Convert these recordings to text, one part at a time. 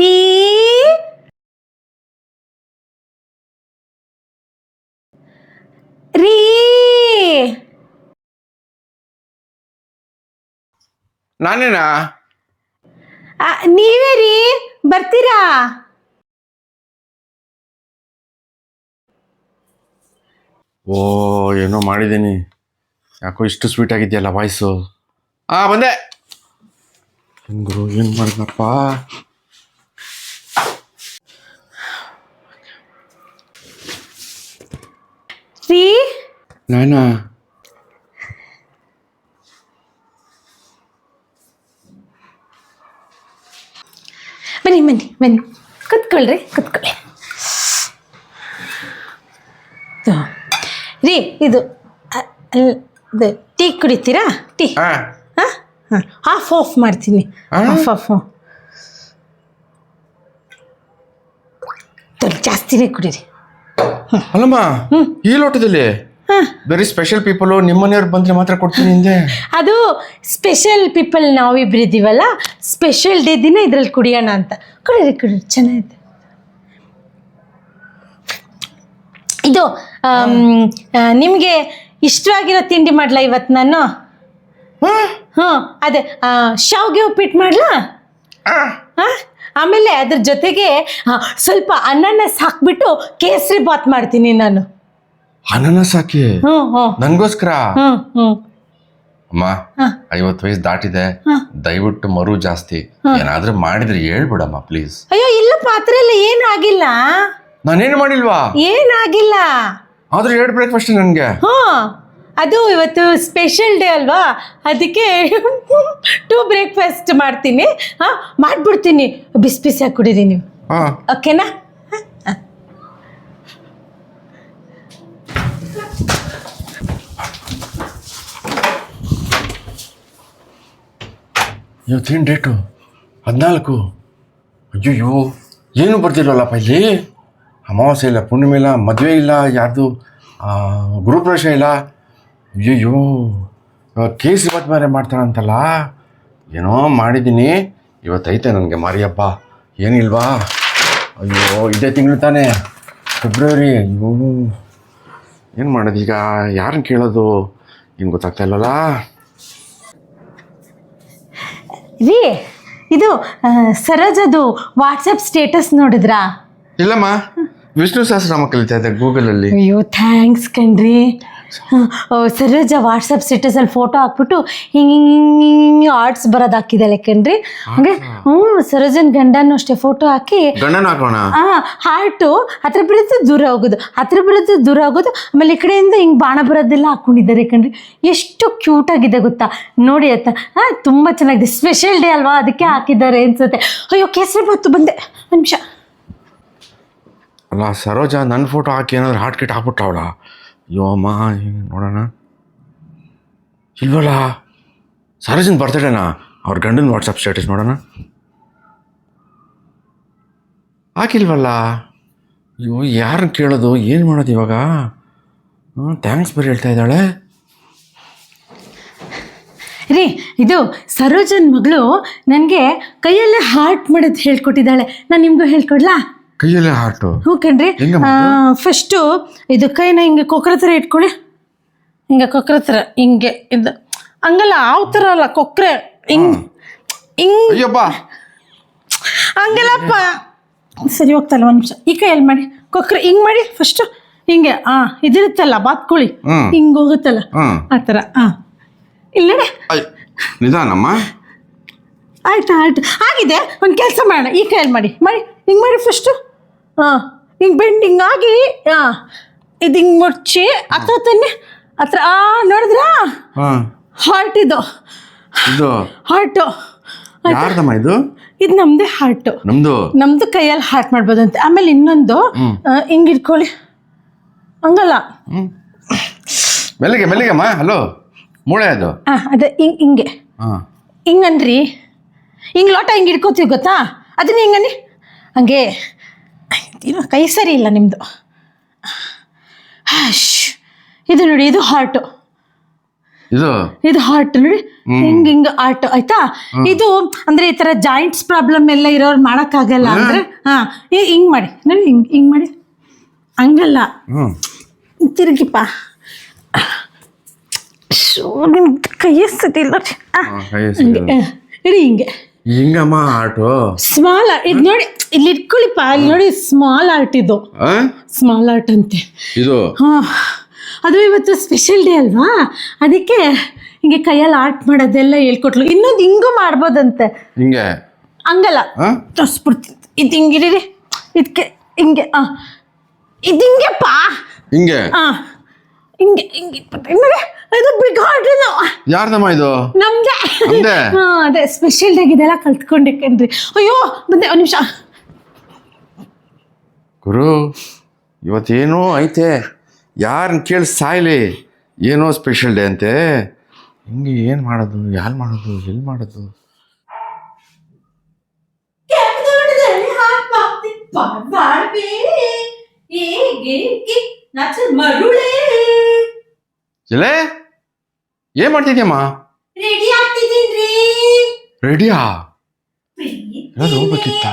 ರೀ? ರೀ? ನಾನೇನಾ? ಆ, ನೀವೇ ರೀ? ಬರ್ತೀರಾ? ಓ ಏನೋ ಮಾಡಿದ್ದೀನಿ. ಯಾಕೋ ಇಷ್ಟು ಸ್ವೀಟ್ ಆಗಿದೆಯಲ್ಲ ವಾಯ್ಸು ಆ ಬಂದೆ. ಹೆಂಗ್ರು ಏನು ಮಾಡಿದ್ನಪ್ಪ ರೀ ನಾನಾ? ಬನ್ನಿ ಬನ್ನಿ ಬನ್ನಿ. ಕುತ್ಕೊಳ್ರಿ ಕುತ್ಕೊಳ್ಳಿ ರೀ ಇದು ಟೀ ಕುಡಿತೀರಾ? ಟೀ. ಹಾ. ಹಾ ಹಾಂ. ಆಫ್ ಆಫ್ ಮಾಡ್ತೀನಿ? ಆಫ್ ಆಫ್ ಜಾಸ್ತಿನೇ ಕುಡೀರಿ. ಅಲ್ಲಮ್ಮ ಈ ಲೋಟದಲ್ಲಿ ಬರೀ ಸ್ಪೆಷಲ್ ಪೀಪಲ್ ನಿಮ್ಮನೆಯವ್ರು ಬಂದ್ರೆ ಮಾತ್ರ ಕೊಡ್ತೀನಿ ಹಿಂದೆ ಅದು ಸ್ಪೆಷಲ್ ಪೀಪಲ್ ನಾವಿಬ್ರು ಇದ್ದೀವಲ್ಲ ಸ್ಪೆಷಲ್ ಡೇ ದಿನ ಇದ್ರಲ್ಲಿ ಕುಡಿಯೋಣ ಅಂತ. ಕುಡೀರಿ ಕುಡೀರಿ ಚೆನ್ನಾಗಿದೆ. ಇದು ನಿಮಗೆ ಇಷ್ಟವಾಗಿರೋ ತಿಂಡಿ ಮಾಡ್ಲಾ ಇವತ್ತು ನಾನು? ಹ್ಞೂ ಅದೇ ಶಾವ್ಗೆ ಉಪ್ಪಿಟ್ಟು ಮಾಡ್ಲಾ? ಹಾಂ ಆಮೇಲೆ ಅದ್ರ ಜೊತೆಗೆ ಸ್ವಲ್ಪ ಅನಾನಸ್ ಹಾಕ್ಬಿಟ್ಟು ಕೇಸರಿ ಬಾತ್ ಮಾಡ್ತೀನಿ ನಾನು. ಅನಾನಸ್ ಹಾಕಿ ನಂಗೋಸ್ಕರ? ಅಮ್ಮ ಹಾಂ. ಐವತ್ತು ವಯಸ್ಸು ದಾಟಿದೆ. ಹಾಂ. ದಯವಿಟ್ಟು ಮರು ಜಾಸ್ತಿ. ಏನಾದ್ರೂ ಮಾಡಿದ್ರೆ ಹೇಳ್ಬಿಡಮ್ಮ ಪ್ಲೀಸ್ ಅಯ್ಯೋ ಇಲ್ಲ ಪಾತ್ರೆ ಇಲ್ಲ ಏನೂ ಆಗಿಲ್ಲ? ನಾನೇನು ಮಾಡಿಲ್ವಾ? ಏನಾಗಿಲ್ಲ. ಆದ್ರೂ ಹೇಳ್ಬೇಕು ಬ್ರೇಕ್ಫಾಸ್ಟ್ ನನಗೆ. ಹ್ಞೂ ಅದು ಇವತ್ತು ಸ್ಪೆಷಲ್ ಡೇ ಅಲ್ವಾ? ಅದಕ್ಕೆ ಟೂ ಬ್ರೇಕ್ಫಾಸ್ಟ್ ಮಾಡ್ತೀನಿ. ಹಾಂ ಮಾಡಿಬಿಡ್ತೀನಿ. ಬಿಸಿ ಬಿಸಿಯಾಗಿ ಕುಡೀರಿ ನೀವು. ಹಾಂ. ಓಕೆನಾ ಇವತ್ತೇನು ಡೇಟು ಹದಿನಾಲ್ಕು. ಅಯ್ಯಯ್ಯೋ ಏನು ಬರ್ತಿಲ್ವಲ್ಲಪ್ಪ ಇಲ್ಲಿ? ಅಮಾವಾಸ್ಯೆ ಇಲ್ಲ ಪೂರ್ಣಿಮೆ ಇಲ್ಲ ಮದುವೆ ಇಲ್ಲ ಯಾರ್ದು ಗುರುಪ್ರವೇಶ ಇಲ್ಲ. ಅಯ್ಯಯ್ಯೋ ಕೇಸ್ ಇವತ್ತು ಬೇರೆ ಮಾಡ್ತಾಳಂತಲ್ಲ? ಏನೋ ಮಾಡಿದ್ದೀನಿ. ಇವತ್ತೈತೆ ನನಗೆ ಮಾರಿಯಪ್ಪ. ಏನಿಲ್ವಾ? ಅಯ್ಯೋ ಇದೇ ತಿಂಗಳು ತಾನೇ. ಫೆಬ್ರವರಿ ಅಯ್ಯೋ. ಏನು ಮಾಡೋದು ಈಗ? ಯಾರನ್ನ ಕೇಳೋದು? ಏನು ಗೊತ್ತಾಗ್ತಾ ಇಲ್ಲಲ್ಲ? ರೀ ಇದು ಸರೋಜದು ವಾಟ್ಸಪ್ ಸ್ಟೇಟಸ್ ನೋಡಿದ್ರಾ? ಇಲ್ಲಮ್ಮ ವಿಷ್ಣು ಸಹಸ್ರನಾಮ ಕಲಿತಾ ಇದ್ದೆ ಗೂಗಲಲ್ಲಿ ಅಯ್ಯೋ ಥ್ಯಾಂಕ್ಸ್ ಕಣ್ರಿ. ಸರೋಜ ವಾಟ್ಸಪ್ ಸ್ಟೇಟಸಲ್ಲಿ ಫೋಟೋ ಹಾಕ್ಬಿಟ್ಟು ಹಿಂಗೆ ಹಿಂಗೆ ಹಿಂಗೆ ಹಿಂಗೆ ಆರ್ಟ್ಸ್ ಬರೋದು ಹಾಕಿದ್ದಾಳೆ ಕಣ್ರಿ ಹಂಗೆ? ಹ್ಞೂ ಸರೋಜನ್ ಗಂಡನೂ ಅಷ್ಟೇ ಫೋಟೋ ಹಾಕಿ ಆ ಹಾರ್ಟು ಹತ್ರ ಬಿಡದ್ದು ದೂರ ಹೋಗೋದು ಹತ್ರ ಬಿಡದ್ದು ದೂರ ಹೋಗೋದು ಆಮೇಲೆ ಈ ಕಡೆಯಿಂದ ಹಿಂಗೆ ಬಾಣ ಬರೋದೆಲ್ಲ ಹಾಕೊಂಡಿದ್ದಾರೆ ಕಣ್ರಿ. ಎಷ್ಟು ಕ್ಯೂಟ್ ಆಗಿದೆ ಗೊತ್ತಾ? ನೋಡಿ ಅತ್ತ. ಹಾಂ ತುಂಬಾ ಚೆನ್ನಾಗಿದೆ. ಸ್ಪೆಷಲ್ ಡೇ ಅಲ್ವಾ? ಅದಕ್ಕೆ ಹಾಕಿದ್ದಾರೆ ಅನ್ಸುತ್ತೆ. ಅಯ್ಯೋ ಕೇಸರಿ ಬಾತು ಬಂದೆ. ನಿಮಿಷ. ಅಲ್ಲ ಸರೋಜ ನನ್ನ ಫೋಟೋ ಹಾಕಿ ಏನಾದ್ರು ಹಾಟ್ ಕಿಟ್ ಹಾಕ್ಬಿಟ್ಲವಳ ಅಯ್ಯೋ ಅಮ್ಮ ನೋಡೋಣ. ಇಲ್ವಲ್ಲ? ಸರೋಜನ್ ಬರ್ತಡೇನಾ ಅವ್ರ ಗಂಡನ ವಾಟ್ಸಪ್ ಸ್ಟೇಟಸ್ ನೋಡೋಣ. ಹಾಕಿಲ್ವಲ್ಲ ಅಯ್ಯೋ ಯಾರನ್ನ ಕೇಳೋದು? ಏನು ಮಾಡೋದು ಇವಾಗ? ಥ್ಯಾಂಕ್ಸ್ ಬರೀ ಹೇಳ್ತಾ ಇದ್ದಾಳೆ. ರೀ, ಇದು ಸರೋಜನ್ ಮಗಳು ನನಗೆ ಕೈಯಲ್ಲೇ ಹಾರ್ಟ್ ಮಾಡೋದು ಹೇಳ್ಕೊಟ್ಟಿದ್ದಾಳೆ. ನಾನು ನಿಮಗೂ ಹೇಳ್ಕೊಡ್ಲಾ? ಕೈಯಲ್ಲೇ ಹಾರ್ಟು ಹ್ಞೂ ಕಣ್ರಿ ಫಸ್ಟು ಇದು ಕೈನ ಹಿಂಗೆ ಕೊಕ್ರ ಥರ ಇಟ್ಕೊಳ್ಳಿ. ಹಿಂಗೆ ಕೊಕ್ರ ಥರ ಹಿಂಗೆ ಇದು. ಹಂಗಲ್ಲ ಯಾವ ಥರ ಅಲ್ಲ ಕೊಕ್ರೆ. ಹಿಂಗ್ ಹಿಂಗ್. ಅಯ್ಯಪ್ಪ. ಹಂಗಲ್ಲಪ್ಪ. ಸರಿ ಹೋಗ್ತಲ್ಲ ಒಂದು ನಿಮಿಷ. ಈ ಕೈಯಲ್ಲಿ ಮಾಡಿ. ಕೊಕ್ರೆ ಹಿಂಗೆ ಮಾಡಿ ಫಸ್ಟು ಹಿಂಗೆ ಹಾಂ ಇದಿರುತ್ತಲ್ಲ ಬಾತ್ಕೋಳಿ. ಹ್ಮ್. ಹಿಂಗೆ ಹೋಗುತ್ತಲ್ಲ ಆ ಥರ ಹಾಂ ಇಲ್ಲಡೆ ನಿಧಾನಮ್ಮ. ಆಯ್ತು ಆಯ್ತು. ಆಗಿದೆ ಒಂದು ಕೆಲಸ ಮಾಡೋಣ. ಈ ಕೈಯಲ್ಲಿ ಮಾಡಿ. ಮಾಡಿ ಹಿಂಗೆ ಮಾಡಿ ಫಸ್ಟು ಹಾಂ ಹಿಂಗೆ ಬೆಂಡಿಂಗ್ ಆಗಿ ಹಾಂ ಇದು ಹಿಂಗೆ ಮುಚ್ಚಿ ಹತ್ರ ತನ್ನಿ ಹತ್ರ ಆ ನೋಡಿದ್ರಾ? ಹಾ. ಹಾರ್ಟ್ ಇದು. ಇದು? ಹಾರ್ಟು ಯಾರ್ದಮ್ಮ ಇದು? ಇದು ನಮ್ದೇ ಹಾರ್ಟು ನಮ್ದು? ನಮ್ದು ಕೈಯಲ್ಲಿ ಹಾರ್ಟ್ ಮಾಡ್ಬೋದಂತೆ. ಆಮೇಲೆ ಇನ್ನೊಂದು ಹಿಂಗ್ ಇಟ್ಕೊಳ್ಳಿ ಹಂಗಲ್ಲ. ಮೆಲ್ಲಿಗೆ ಮೆಲ್ಲಿಗೆಮ್ಮ ಹಲೋ. ಮೂಳೆ ಅದು. ಹಾಂ ಅದೇ ಹಿಂಗೆ ಹಿಂಗೆ. ಹಾಂ. ಹಿಂಗನ್ರಿ. ಹಿಂಗೆ ಲೋಟ ಹಿಂಗೆ ಇಟ್ಕೋತೀವಿ ಗೊತ್ತಾ? ಅದನ್ನ ಹಿಂಗನ್ನಿ ಹಂಗೆ. ಏನೋ ಕೈ ಸರಿ ಇಲ್ಲ ನಿಮ್ಮದು ಹಾಶ್ ಇದು ನೋಡಿ ಇದು ಹಾರ್ಟು ಇದು? ಇದು ಹಾರ್ಟ್ ನೋಡಿ ಹಿಂಗ್ ಹಿಂಗ್ ಆರ್ಟ್ ಆಯ್ತಾ? ಇದು ಅಂದ್ರೆ ಈ ತರ ಜಾಯಿಂಟ್ಸ್ ಪ್ರಾಬ್ಲಮ್ ಎಲ್ಲ ಇರೋರು ಮಾಡಕ್ಕಾಗಲ್ಲ ಅಂದ್ರೆ ಹಾ ಏ ಹಿಂಗ್ ಮಾಡಿ. ನೋಡಿ ಹಿಂಗ್ ಹಿಂಗ್ ಮಾಡಿ. ಹಂಗಲ್ಲ. ತಿರುಗಿಪ್ಪ. ಕೈ ಕೈ ಹಂಗೆ ಹಿಂಗೆ. ಹಿಂಗಮ್ಮ ಆಟೋ ಸ್ಮಾಲ್ ಇದು ನೋಡಿ. ಇಲ್ಲಿ ಇಟ್ಕೊಳ್ಳಿಪ್ಪ ಅಲ್ಲಿ ನೋಡಿ ಸ್ಮಾಲ್ ಆರ್ಟ್ ಇದು. ಆ? ಸ್ಮಾಲ್ ಆರ್ಟ್ ಅಂತೆ. ಇದು? ಹಾ. ಅದು ಇವತ್ತು ಸ್ಪೆಷಲ್ ಡೇ ಅಲ್ವಾ? ಅದಕ್ಕೆ ಹಿಂಗೆ ಕೈಯಲ್ಲಿ ಆರ್ಟ್ ಮಾಡೋದೆಲ್ಲ ಹೇಳ್ಕೊಟ್ಲು. ಇನ್ನೊಂದು ಹಿಂಗೂ ಮಾಡ್ಬೋದಂತೆ. ಹಿಂಗೆ? ಹಂಗಲ್ಲ. ಆ? ತೋರಿಸ್ಬಿಡ್ತೀನಿ. ಇದು ಹಿಂಗಿರಿ ಇದಕ್ಕೆ ಹಿಂಗೆ ಆ. ಇದು ಹಿಂಗೆಪ್ಪ ಹಿಂಗೆ? ಆ. ಹಿಂಗೆ ಹಿಂಗೆ ಇಟ್ಬಿಟ್ಟು ನೋಡಿ ಇದು ಬಿಗ್ ಹಾರ್ಟ್ ಯಾರ್ದಮ್ಮ ಇದು? ನಮ್ದೆ ನಮ್ದೇ? ಹಾ ಅದೇ ಸ್ಪೆಷಲ್ ಡೇಗೆ ಇದೆಲ್ಲ ಕಲ್ತ್ಕೊಂಡೆ ಅಯ್ಯೋ ಬಂದೆ ಒಂದು ನಿಮಿಷ. ಗುರು ಇವತ್ತೇನೋ ಐತೆ. ಯಾರನ್ನ ಕೇಳಿ ಸಾಯ್ಲಿ ಏನೋ ಸ್ಪೆಷಲ್ ಡೇ ಅಂತೆ. ಹಿಂಗೆ ಏನು ಮಾಡೋದು ಯಾರು ಮಾಡೋದು ಎಲ್ಲಿ ಮಾಡೋದು? ಎಲೆ ಏನ್ ಮಾಡ್ತಿದ್ಯಮ್ಮ? ರೆಡಿ ರೆಡಿಯಾ? ಹೋಗ್ಬೇಕಿತ್ತ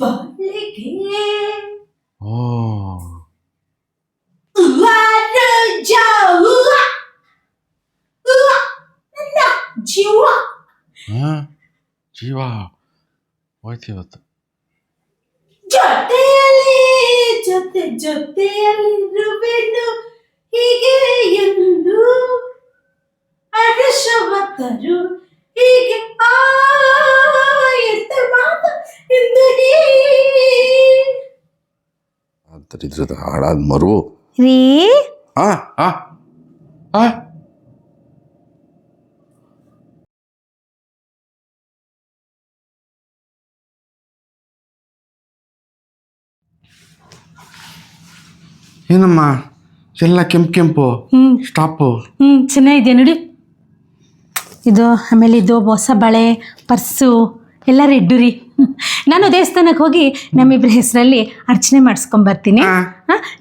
ನಮ್ಮ ಬಾಳಿಗೆ ಓ ರಾಜ ನನ್ನ ಜೀವ. ಹಾ? ಜೀವ. ಹೋಯ್ತು ಇವತ್ತು. ಜೊತೆಯಲ್ಲಿ ಜೊತೆ ಜೊತೆಯಲ್ಲಿರುವೆನು. ಹೀಗೆ ಎಂದು ಅರಶವತರು ಹೀಗೆ ಆ ಎಂತ ಮಾತು. ಇದ್ರದ್ದು ಹಾಳಾದ ಮರು. ರೀ? ಆ ಆ ಆ. ಏನಮ್ಮ? ಎಲ್ಲ ಕೆಂಪು ಕೆಂಪು. ಹ್ಮ್. ಸ್ಟಾಪು. ಹ್ಮ್ ಚೆನ್ನಾಗಿದೆ ನೋಡಿ. ಇದು ಆಮೇಲೆ ಇದು ಹೊಸ ಬಳೆ ಪರ್ಸು. ಎಲ್ಲ ರೆಡ್ಡು ರೀ. ನಾನು ದೇವಸ್ಥಾನಕ್ಕೆ ಹೋಗಿ ನಮ್ಮಿಬ್ಬರ ಹೆಸರಲ್ಲಿ ಅರ್ಚನೆ ಮಾಡಿಸ್ಕೊಂಬರ್ತೀನಿ. ಹಾಂ.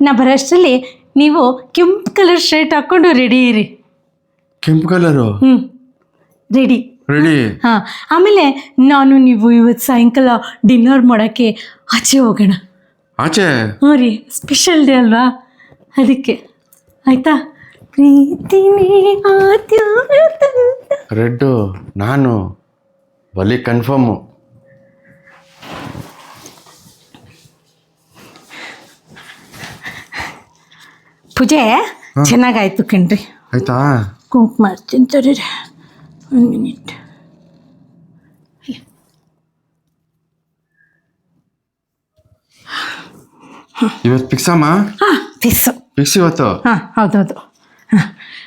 ನಾ ಬರೋಷ್ಟರಲ್ಲಿ ನೀವು ಕೆಂಪು ಕಲರ್ ಶರ್ಟ್ ಹಾಕ್ಕೊಂಡು ರೆಡಿ ಇರಿ. ಕೆಂಪು ಕಲರು ಹ್ಞೂ ರೆಡಿ ರೆಡಿ ಹಾಂ ಆಮೇಲೆ ನಾನು ನೀವು ಇವತ್ತು ಸಾಯಂಕಾಲ ಡಿನ್ನರ್ ಮಾಡೋಕ್ಕೆ ಆಚೆ ಹೋಗೋಣ. ಆಚೆ? ಹ್ಞೂ ರೀ ಸ್ಪೆಷಲ್ ಡೇ ಅಲ್ವಾ? ಅದಕ್ಕೆ. ಆಯ್ತಾ? ಪ್ರೀತಿನೇ ಆದ್ಯ ರೆಡ್ಡು ನಾನು ಬಲಿ ಕನ್ಫರ್ಮು ಪೂಜೆ ಚೆನ್ನಾಗಾಯ್ತು ಕಣ್ರಿ. ಆಯ್ತಾ? ಕುಂಕುಮ ತಿಂತಾರೆ ಒಂದು ಮಿನಿಟ್. ಇವತ್ತು ಫಿಕ್ಸಮ್ಮ ಹಾಂ ಫಿಕ್ಸು ಫಿಕ್ಸ್ ಇವತ್ತು? ಹಾಂ ಹೌದೌದು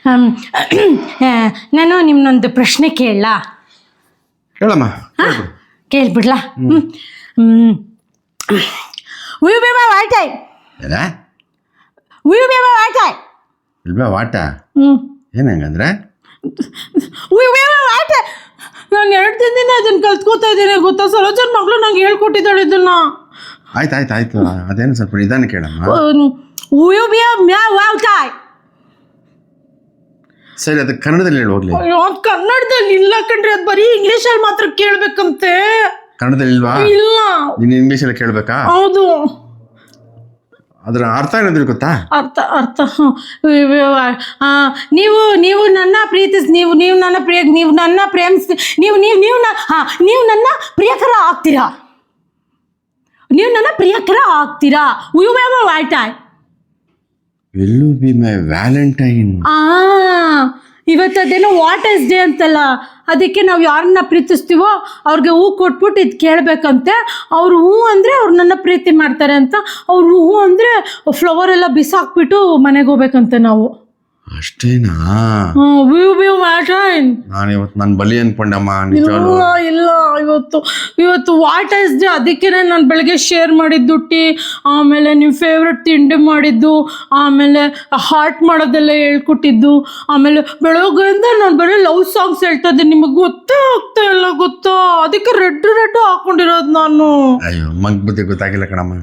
ಹಾಂ ನಾನು ನಿಮ್ಮನ್ನೊಂದು ಪ್ರಶ್ನೆ ಕೇಳಲಾ? ಹೇಳಮ್ಮ ಕೇಳ್ಬಿಡ್ಲಾ ಹ್ಞೂ ಹ್ಞೂ ಉಯ್ ಬೇಬ ವಾಟಾಯ್ ಏನ ಉಯ್ ಬೇಬ ವಾಟಾಯ್ ಇಲ್ವಾ ವಾಟ ಹ್ಞೂ ಏನು ಹೆಂಗಂದ್ರೆ ಉಯ್ ಬೇಬ ವಾಟ ನಾನು ಎರಡು ದಿನದಿಂದ ಅದನ್ನ ಕಲ್ತ್ಕೋತಾ ಇದ್ದೀನಿ ಗೊತ್ತಾ ಸರೋಜನ್ ಮಗಳು ನಂಗೆ ಹೇಳ್ಕೊಟ್ಟಿದ್ದಾಳೆ ಇದನ್ನ ಆಯ್ತು ಆಯ್ತು ಆಯ್ತು ಅದೇನು ಸ್ವಲ್ಪ ನಿಧಾನ ಕೇಳಮ್ಮ ಉಯ್ ಬೇಬ ಮ್ಯಾ ವಾಟಾಯ್ ಸರಿ ಅದು ಕನ್ನಡದಲ್ಲಿ ಹೇಳಿ ಹೋಗ್ಲಿ. ಅಯ್ಯೋ ಅದ್ ಕನ್ನಡದಲ್ಲಿ ಇಲ್ಲ ಕಣ್ರಿ ಅದು ಬರೀ ಇಂಗ್ಲೀಷಲ್ಲಿ ಮಾತ್ರ ಕೇಳ್ಬೇಕಂತೆ. ಕನ್ನಡದಲ್ಲಿ ಇಲ್ವಾ? ಇಲ್ಲ. ನೀನು ಇಂಗ್ಲೀಷಲ್ಲಿ ಕೇಳಬೇಕಾ? ಹೌದು. ಅದರ ಅರ್ಥ ಏನಾದ್ರು ಗೊತ್ತಾ? ಅರ್ಥ ಅರ್ಥ. ಹ್ಮ್. ಇವ್- ಇವ್- ಆ, ನೀವು ನೀವು ನನ್ನ ಪ್ರೀತಿಸ್ ನೀವು ನೀವು ನನ್ನ ಪ್ರಿಯ ನೀವು ನನ್ನ ಪ್ರೇಮಿಸ್ ನೀವು ನೀವು ನೀವು ನ- ಹಾ ನೀವು ನನ್ನ ಪ್ರಿಯಕರ ಆಗ್ತೀರಾ? ನೀವು ನನ್ನ ಪ್ರಿಯಕರ ಆಗ್ತೀರಾ? ಯು ವಾಯ್ಟಾಯ್ ವಿಲ್ ಬಿ ಮೈ ವ್ಯಾಲೆಂಟೈನ್. ಆ, ಇವತ್ತು ಅದೇನೋ ವಾಟ್ ಇಸ್ ಡೇ ಅಂತಲ್ಲ. ಅದಕ್ಕೆ ನಾವು ಯಾರನ್ನ ಪ್ರೀತಿಸ್ತೀವೋ ಅವ್ರಿಗೆ ಹೂ ಕೊಟ್ಬಿಟ್ಟು ಇದು ಕೇಳಬೇಕಂತೆ. ಅವ್ರು ಹೂ ಅಂದರೆ ಅವ್ರು ನನ್ನ ಪ್ರೀತಿ ಮಾಡ್ತಾರೆ ಅಂತ. ಅವ್ರು ಹೂ ಅಂದರೆ ಫ್ಲವರ್ ಎಲ್ಲ ಬಿಸಾಕ್ಬಿಟ್ಟು ಮನೆಗೆ ಹೋಗ್ಬೇಕಂತೆ ನಾವು. ಅಷ್ಟೇನಾ? ವ್ಯೂ ವ್ಯೂ ಮ್ಯಾಟೈನ್ ನಾನು ಇವತ್ತು ನನ್ನ ಬಲಿ ಅನ್ಕೊಂಡಮ್ಮ ನಿಜವಾಗ್ಲು. ಇಲ್ಲ ಇಲ್ಲ ಇವತ್ತು ಇವತ್ತು ವಾಟ್ ಇಸ್ ಡೇ ಅದಕ್ಕೆ ನಾನು ಬೆಳಗ್ಗೆ ಶೇರ್ ಮಾಡಿದ್ದು ಟೀ ಆಮೇಲೆ ನಿಮ್ಮ ಫೇವ್ರೆಟ್ ತಿಂಡಿ ಮಾಡಿದ್ದು ಆಮೇಲೆ ಹಾರ್ಟ್ ಮಾಡೋದೆಲ್ಲ ಹೇಳ್ಕೊಟ್ಟಿದ್ದು ಆಮೇಲೆ ಬೆಳಗ್ಗೆಯಿಂದ ನಾನು ಬರೀ ಲವ್ ಸಾಂಗ್ಸ್ ಹೇಳ್ತಾ ಇದ್ದೀನಿ. ನಿಮಗೆ ಗೊತ್ತೇ ಆಗ್ತಾ ಇಲ್ಲ ಗೊತ್ತಾ? ಅದಕ್ಕೆ ರೆಡ್ ರೆಡ್ ಹಾಕೊಂಡಿರೋದು ನಾನು. ಅಯ್ಯೋ ಮಗ್ ಬುದ್ಧಿ ಗೊತ್ತಾಗಿಲ್ಲ ಕಣಮ್ಮ.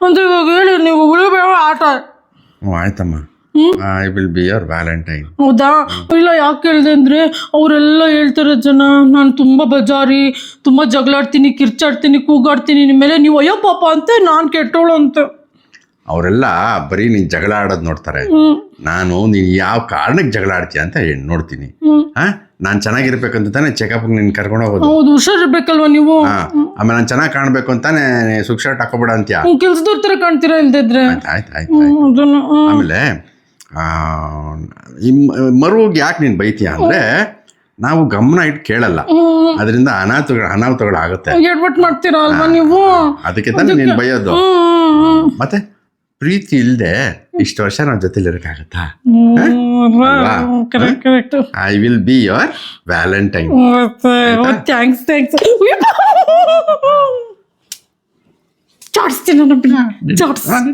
ಅಂದ್ರೆ ಇವಾಗ ಹೇಳಿ ನೀವು ಉಳಿಬೇಡ ಆಟ. ಹ್ಞೂ ಆಯ್ತಮ್ಮ. I will be your valentine ಹೌದಾ? ಇಲ್ಲ ಯಾಕೆ ಹೇಳ್ದೆ ಅಂದ್ರೆ ಅವರೆಲ್ಲ ಹೇಳ್ತಾರೆ ಜನ ನಾನು ತುಂಬಾ ಬಜಾರಿ ತುಂಬಾ ಜಗಳಾಡ್ತೀನಿ ಕಿರ್ಚಾಡ್ತೀನಿ ಕೂಗಾಡ್ತೀನಿ ನಿಮ್ಮ ಮೇಲೆ ನೀವು ಅಯ್ಯೋ ಪಾಪ ಅಂತ ನಾನು ಕೆಟ್ಟೋಳು ಅಂತ. ಅವರೆಲ್ಲ ಬರೀ ನೀನ್ ಜಗಳ ಆಡೋದ್ ನೋಡ್ತಾರೆ ನಾನು ನೀನ್ ಯಾವ ಕಾರಣಕ್ಕೆ ಜಗಳ ಆಡ್ತೀಯ ಅಂತ ಹೇಳಿ ನೋಡ್ತೀನಿ. ಹಾ? ನಾನ್ ನಾನು ಚೆನ್ನಾಗಿರ್ಬೇಕಂತ ತಾನೇ ಚೆಕಪ್ ನಿನ್ ಕರ್ಕೊಂಡು ಹೋಗೋದು. ಹೌದು ಹುಷಾರಿರ್ಬೇಕಲ್ವಾ ನೀವು? ಹಾಂ. ಆಮೇಲೆ ನಾನು ಚೆನ್ನಾಗಿ ಕಾಣ್ಬೇಕು ಅಂತಾನೆ ಸುಕ್ ಶರ್ಟ್ ಹಾಕೋಬೇಡ ಅಂತ್ಯ? ಕೆಲ್ಸದವ್ರ ತರ ಕಾಣ್ತೀರಾ ಇಲ್ದಿದ್ರೆ? ಆಯ್ತು ಆಯ್ತು ಆಯ್ತು. ಆಮೇಲೆ ಮರುವಿಗೆ ಯಾಕೆ ನೀನು ಬೈತೀಯ ಅಂದರೆ ನಾವು ಗಮನ ಇಟ್ಟು ಕೇಳಲ್ಲ. ಅದರಿಂದ ಅನಾಹುತಗಳು ಅನಾಹುತಗಳು ಆಗುತ್ತೆ. ಮಾಡ್ತೀರಾ ಅಲ್ವಾ ನೀವು? ಅದಕ್ಕೆ ತಾನೇ ನೀನು ಬೈಯೋದು. ಮತ್ತೆ ಪ್ರೀತಿ ಇಲ್ಲದೆ ಇಷ್ಟು ವರ್ಷ ನಾವು ಜೊತೆಲಿ ಇರೋಕ್ಕಾಗತ್ತಾ? I will be your valentine thanks thanks ಚಾಡ್ಸ್ತೀನಿ